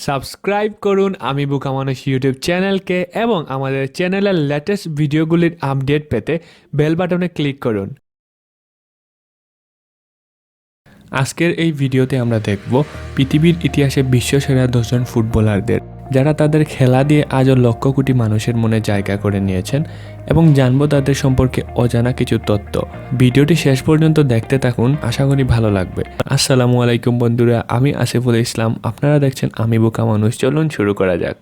Subscribe করুন আমি বুকা মানুষ ইউটিউব চ্যানেলকে এবং আমাদের চ্যানেলের লেটেস্ট ভিডিওগুলির আপডেট পেতে বেল বাটনে ক্লিক করুন। আজকের এই ভিডিওতে আমরা দেখব পৃথিবীর ইতিহাসে বিশ্বসেরা দশজন ফুটবলারদের যারা তাদের খেলা দিয়ে আজও লক্ষ কোটি মানুষের মনে জায়গা করে নিয়েছেন এবং জানব তাদের সম্পর্কে অজানা কিছু তথ্য ভিডিওটি শেষ পর্যন্ত দেখতে থাকুন, আশা করি ভালো লাগবে। আসসালামু আলাইকুম বন্ধুরা, আমি আসিফুল ইসলাম, আপনারা দেখছেন আমি বোকা মানুষ। চলুন শুরু করা যাক।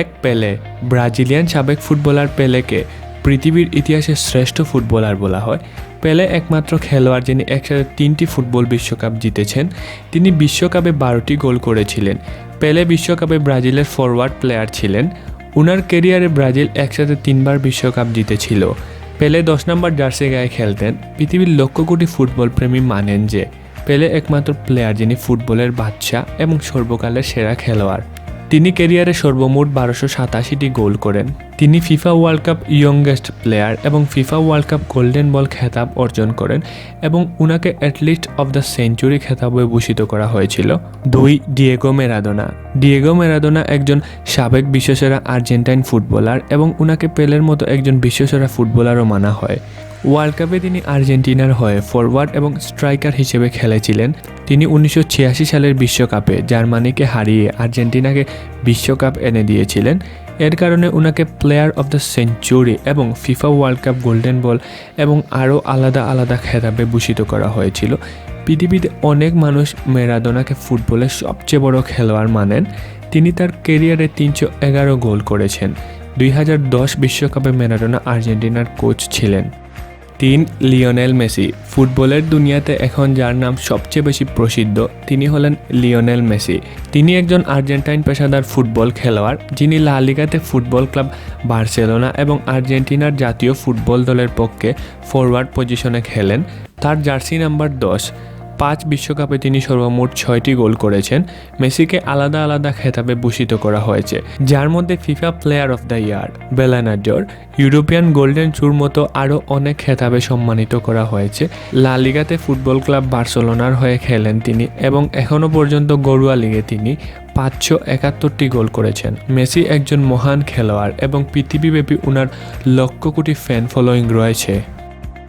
এক পেলে, ব্রাজিলিয়ান সাবেক ফুটবলার পেলেকে পৃথিবীর ইতিহাসে শ্রেষ্ঠ ফুটবলার বলা হয়। পেলে একমাত্র খেলোয়াড় যিনি একসাথে তিনটি ফুটবল বিশ্বকাপ জিতেছেন, তিনি বিশ্বকাপে বারোটি গোল করেছিলেন। পেলে বিশ্বকাপে ব্রাজিলের ফরওয়ার্ড প্লেয়ার ছিলেন। উনার কেরিয়ারে ব্রাজিল একসাথে তিনবার বিশ্বকাপ জিতেছিল। পেলে দশ নম্বর জার্সি গায়ে খেলতেন। পৃথিবীর লক্ষ কোটি ফুটবল প্রেমী মানেন যে, পেলে একমাত্র প্লেয়ার যিনি ফুটবলের বাচ্চা এবং সর্বকালের সেরা খেলোয়াড়। তিনি ক্যারিয়ারে সর্বমোট বারোশো সাতাশিটি গোল করেন। তিনি FIFA World Cup youngest player এবং FIFA World Cup golden ball খেতাব অর্জন করেন এবং উনাকে অ্যাটলিস্ট অফ দ্য সেঞ্চুরি খেতাবে ভূষিত করা হয়েছিল। দুই, ডিয়েগো মেরাদোনা ডিয়েগো মেরাদোনা একজন সাবেক বিশ্বসেরা আর্জেন্টাইন ফুটবলার এবং উনাকে পেলের মতো একজন বিশ্বসেরা ফুটবলারও মানা হয়। ওয়ার্ল্ড কাপে তিনি আর্জেন্টিনার হয়ে ফরওয়ার্ড এবং স্ট্রাইকার হিসেবে খেলেছিলেন। তিনি উনিশশো ছিয়াশি সালের বিশ্বকাপে জার্মানিকে হারিয়ে আর্জেন্টিনাকে বিশ্বকাপ এনে দিয়েছিলেন। এর কারণে ওনাকে প্লেয়ার অফ দ্য সেঞ্চুরি এবং FIFA World Cup golden ball এবং আরও আলাদা আলাদা খেতাবে ভূষিত করা হয়েছিল। পৃথিবীতে অনেক মানুষ মেরাদোনাকে ফুটবলের সবচেয়ে বড় খেলোয়াড় মানেন। তিনি তার কেরিয়ারে তিনশো এগারো গোল করেছেন। দুই বিশ্বকাপে মেরাডোনা আর্জেন্টিনার কোচ ছিলেন। তিন লিওনেল মেসি। ফুটবলের দুনিয়াতে এখন যার নাম সবচেয়ে বেশি প্রসিদ্ধ, তিনি হলেন লিওনেল মেসি। তিনি একজন আর্জেন্টাইন পেশাদার ফুটবল খেলোয়াড়, যিনি লা লিগাতে ফুটবল ক্লাব বার্সেলোনা এবং আর্জেন্টিনার জাতীয় ফুটবল দলের পক্ষে ফরওয়ার্ড পজিশনে খেলেন। তার জার্সি নাম্বার দশ। পাঁচ বিশ্বকাপে তিনি সর্বমোট ছয়টি গোল করেছেন, মেসিকে আলাদা আলাদা খেতাবে ভূষিত করা হয়েছে, যার মধ্যে FIFA player of the year Ballon d'Or European golden shoe মতো আরও অনেক খেতাবে সম্মানিত করা হয়েছে, লা লিগাতে ফুটবল ক্লাব বার্সেলোনার হয়ে খেলেন তিনি এবং এখনও পর্যন্ত গড়ুয়া লিগে তিনি পাঁচশো একাত্তরটি গোল করেছেন। মেসি একজন মহান খেলোয়াড় এবং পৃথিবীব্যাপী উনার লক্ষ কোটি ফ্যান ফলোয়িং রয়েছে।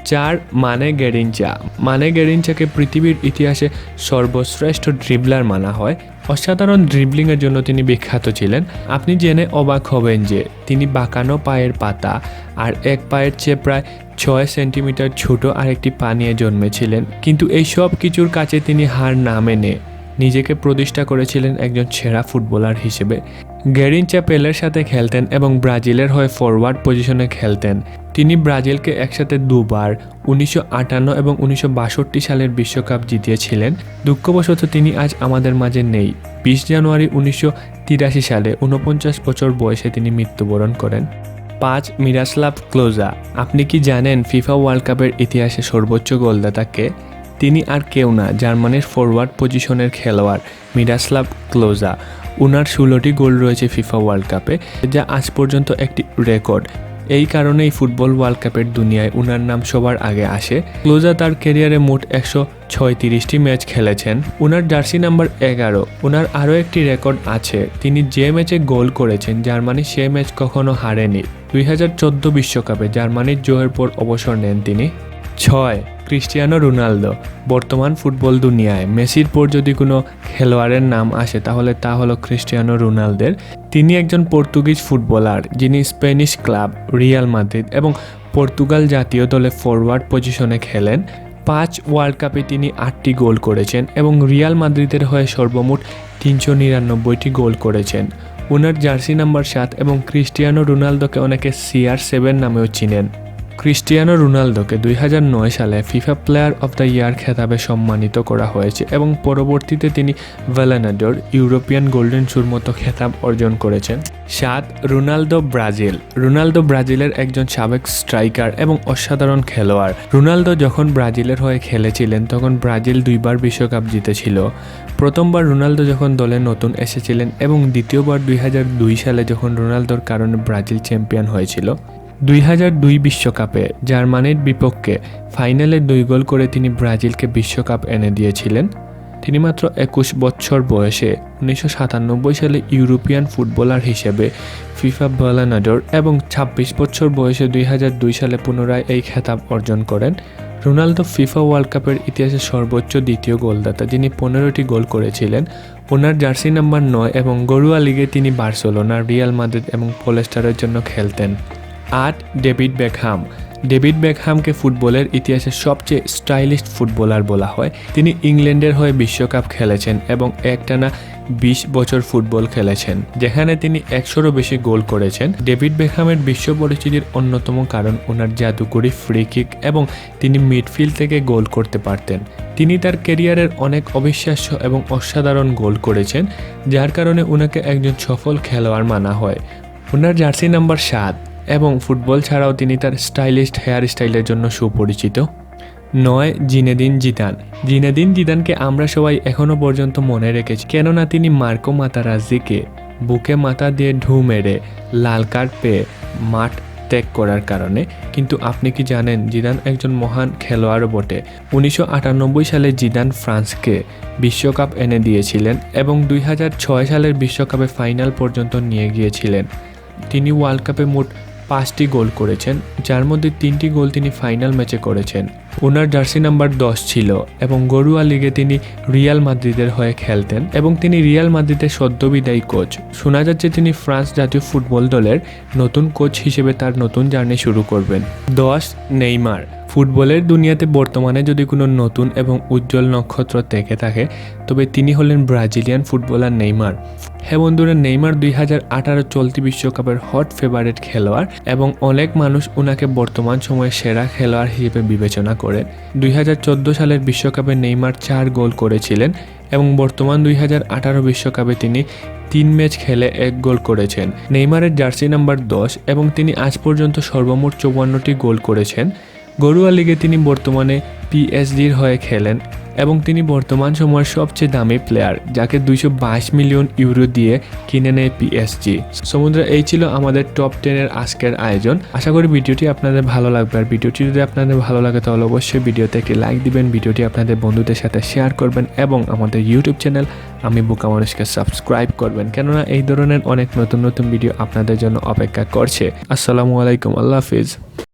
চার মানে গেরিনচা মানে গেরিনচাকে পৃথিবীর ইতিহাসে সর্বশ্রেষ্ঠ ড্রিবলার মানা হয়। অসাধারণ ড্রিবলিংয়ের জন্য তিনি বিখ্যাত ছিলেন। আপনি জেনে অবাক হবেন যে তিনি বাঁকানো পায়ের পাতা আর এক পায়ের চেয়ে প্রায় ছয় সেন্টিমিটার ছোট আরেকটি পা নিয়ে জন্মেছিলেন। কিন্তু এই সব কিছুর কাছে তিনি হার না মেনে নিজেকে প্রতিষ্ঠা করেছিলেন একজন সেরা ফুটবলার হিসেবে। গ্যারিনচা চ্যাপেলের সাথে খেলতেন এবং ব্রাজিলের হয়ে ফরওয়ার্ড পজিশনে খেলতেন। তিনি ব্রাজিলকে একসাথে দুবার উনিশশো আটান্ন এবং উনিশশো বাষট্টি সালের বিশ্বকাপ জিতিয়েছিলেন। দুঃখবশত তিনি আজ আমাদের মাঝে নেই। বিশ জানুয়ারি উনিশশো তিরাশি সালে উনপঞ্চাশ বছর বয়সে তিনি মৃত্যুবরণ করেন। পাঁচ, মিরাসলাভ ক্লোজা। আপনি কি জানেন ফিফা ওয়ার্ল্ড কাপের ইতিহাসে সর্বোচ্চ গোলদাতাকে তিনি আর কেউ না, জার্মানির ফরওয়ার্ড পজিশনের খেলোয়াড়, মিরাসলাভ ক্লোজা। উনার ষোলোটি গোল রয়েছে ফিফা ওয়ার্ল্ড কাপে, যা আজ পর্যন্ত একটি রেকর্ড। এই কারণেই ফুটবল ওয়ার্ল্ড কাপের দুনিয়ায় উনার নাম সবার আগে আসে। ক্লোজা তার ক্যারিয়ারে মোট একশো ছয়ত্রিশটি ম্যাচ খেলেছেন। উনার জার্সি নাম্বার এগারো, উনার আরও একটি রেকর্ড আছে। তিনি যে ম্যাচে গোল করেছেন, জার্মানি সে ম্যাচ কখনো হারেনি। দুই বিশ্বকাপে জার্মানির জয়ের পর অবসর নেন তিনি। ছয় ক্রিস্টিয়ানো রোনালদো। বর্তমান ফুটবল দুনিয়ায় মেসির পর যদি কোনো খেলোয়াড়ের নাম আসে, তাহলে তা হলো ক্রিস্টিয়ানো রোনালদের। তিনি একজন পর্তুগিজ ফুটবলার, যিনি স্প্যানিশ ক্লাব রিয়াল মাদ্রিদ এবং পর্তুগাল জাতীয় দলে ফরওয়ার্ড পজিশনে খেলেন। পাঁচ ওয়ার্ল্ড কাপে তিনি আটটি গোল করেছেন এবং রিয়াল মাদ্রিদের হয়ে সর্বমোট তিনশো নিরানব্বইটি গোল করেছেন। ওনার জার্সি নাম্বার সাত এবং ক্রিস্টিয়ানো রোনালদোকে অনেকে সিআর সেভেন নামেও চিনেন। ক্রিস্টিয়ানো রোনালদোকে দুই হাজার নয় সালে FIFA player of the year খেতাবে সম্মানিত করা হয়েছে এবং পরবর্তীতে তিনি ভ্যালেনাডোর ইউরোপিয়ান গোল্ডেন শুর মতো খেতাব অর্জন করেছেন। সাত, রোনালদো ব্রাজিল। রোনালদো ব্রাজিলের একজন সাবেক স্ট্রাইকার এবং অসাধারণ খেলোয়াড়। রোনালদো যখন ব্রাজিলের হয়ে খেলেছিলেন, তখন ব্রাজিল দুইবার বিশ্বকাপ জিতেছিল। প্রথমবার রোনালদো যখন দলে নতুন এসেছিলেন এবং দ্বিতীয়বার দুই হাজার দুই সালে যখন রোনালদোর কারণে ব্রাজিল চ্যাম্পিয়ন হয়েছিল। দুই হাজার দুই বিশ্বকাপে জার্মানির বিপক্ষে ফাইনালে দুই গোল করে তিনি ব্রাজিলকে বিশ্বকাপ এনে দিয়েছিলেন। তিনি মাত্র একুশ বছর বয়সে উনিশশো সাতানব্বই সালে ইউরোপিয়ান ফুটবলার হিসেবে ফিফা ব্যালানাডোর এবং ২৬ বছর বয়সে দুই হাজার দুই সালে পুনরায় এই খেতাব অর্জন করেন। রোনালদো ফিফা ওয়ার্ল্ড কাপের ইতিহাসে সর্বোচ্চ দ্বিতীয় গোলদাতা, যিনি পনেরোটি গোল করেছিলেন। ওনার জার্সি নাম্বার নয় এবং গরুয়া লিগে তিনি বার্সেলোনা, রিয়াল মাদ্রিদ এবং পোলেস্টারের জন্য খেলতেন। আট ডেভিড বেকহাম। ডেভিড বেকহামকে ফুটবলের ইতিহাসে সবচেয়ে স্টাইলিশ ফুটবলার বলা হয়। তিনি ইংল্যান্ডের হয়ে বিশ্বকাপ খেলেছেন এবং একটানা বিশ বছর ফুটবল খেলেছেন, যেখানে তিনি একশোরও বেশি গোল করেছেন। ডেভিড বেকহামের বিশ্ব পরিচিতির অন্যতম কারণ ওনার জাদুকরি ফ্রি কিক এবং তিনি মিডফিল্ড থেকে গোল করতে পারতেন। তিনি তার কেরিয়ারের অনেক অবিশ্বাস্য এবং অসাধারণ গোল করেছেন, যার কারণে ওনাকে একজন সফল খেলোয়াড় মানা হয়। ওনার জার্সি নাম্বার সাত। এবং ফুটবল ছাড়াও তিনি তার স্টাইলিস্ট হেয়ার স্টাইলের জন্য সুপরিচিত। নয়, জিনেদিন জিদান। জিনেদিন জিদানকে আমরা সবাই এখনও পর্যন্ত মনে রেখেছি, কেননা তিনি মার্কো মাতারাজিকে বুকে মাথা দিয়ে ঢু মেরে লাল কার্ড পেয়ে মাঠ ত্যাগ করার কারণে। কিন্তু আপনি কি জানেন, জিদান একজন মহান খেলোয়াড়ও বটে। উনিশশো আটানব্বই সালে জিদান ফ্রান্সকে বিশ্বকাপ এনে দিয়েছিলেন এবং দুই হাজার ছয় সালের বিশ্বকাপে ফাইনাল পর্যন্ত নিয়ে গিয়েছিলেন। তিনি ওয়ার্ল্ড কাপে মোট পাঁচটি গোল করেছেন, যার মধ্যে তিনটি গোল তিনি ফাইনাল ম্যাচে করেছেন। ওনার জার্সি নাম্বার দশ ছিল এবং গরুয়া লিগে তিনি রিয়াল মাদ্রিদের হয়ে খেলতেন এবং তিনি রিয়াল মাদ্রিদের সদ্যবিদায়ী কোচ। শোনা যাচ্ছে তিনি ফ্রান্স জাতীয় ফুটবল দলের নতুন কোচ হিসেবে তার নতুন জার্নি শুরু করবেন। দশ নেইমার। ফুটবলের দুনিয়াতে বর্তমানে যদি কোনো নতুন এবং উজ্জ্বল নক্ষত্র থেকে থাকে, তবে তিনি হলেন ব্রাজিলিয়ান ফুটবলার নেইমার। হ্যাঁ বন্ধুরা, নেইমার দুই হাজার আঠারো চলতি বিশ্বকাপের হট ফেভারিট খেলোয়াড় এবং অনেক মানুষ ওনাকে বর্তমান সময়ে সেরা খেলোয়াড় হিসেবে বিবেচনা করেন দুই সালের বিশ্বকাপে নেইমার চার গোল করেছিলেন এবং বর্তমান দুই বিশ্বকাপে তিনি তিন ম্যাচ খেলে এক গোল করেছেন। নেইমারের জার্সি নাম্বার দশ এবং তিনি আজ পর্যন্ত সর্বমোট চৌবান্নটি গোল করেছেন। গরুয়া লিগে তিনি বর্তমানে পিএসজির হয়ে খেলেন এবং তিনি বর্তমান সময়ের সবচেয়ে দামি প্লেয়ার, যাকে দুইশো বাইশ মিলিয়ন ইউরো দিয়ে কিনে নেয় পিএসজি। সমুদ্র এই ছিল আমাদের টপ টেনের আজকের আয়োজন। আশা করি ভিডিওটি আপনাদের ভালো লাগবে। আর ভিডিওটি যদি আপনাদের ভালো লাগে, তাহলে অবশ্যই ভিডিওতে একটি লাইক দিবেন, ভিডিওটি আপনাদের বন্ধুদের সাথে শেয়ার করবেন এবং আমাদের ইউটিউব চ্যানেল আমি বোকা মানুষকে সাবস্ক্রাইব করবেন। কেননা এই ধরনের অনেক নতুন নতুন ভিডিও আপনাদের জন্য অপেক্ষা করছে। আসসালামু আলাইকুম। আল্লাহ হাফিজ।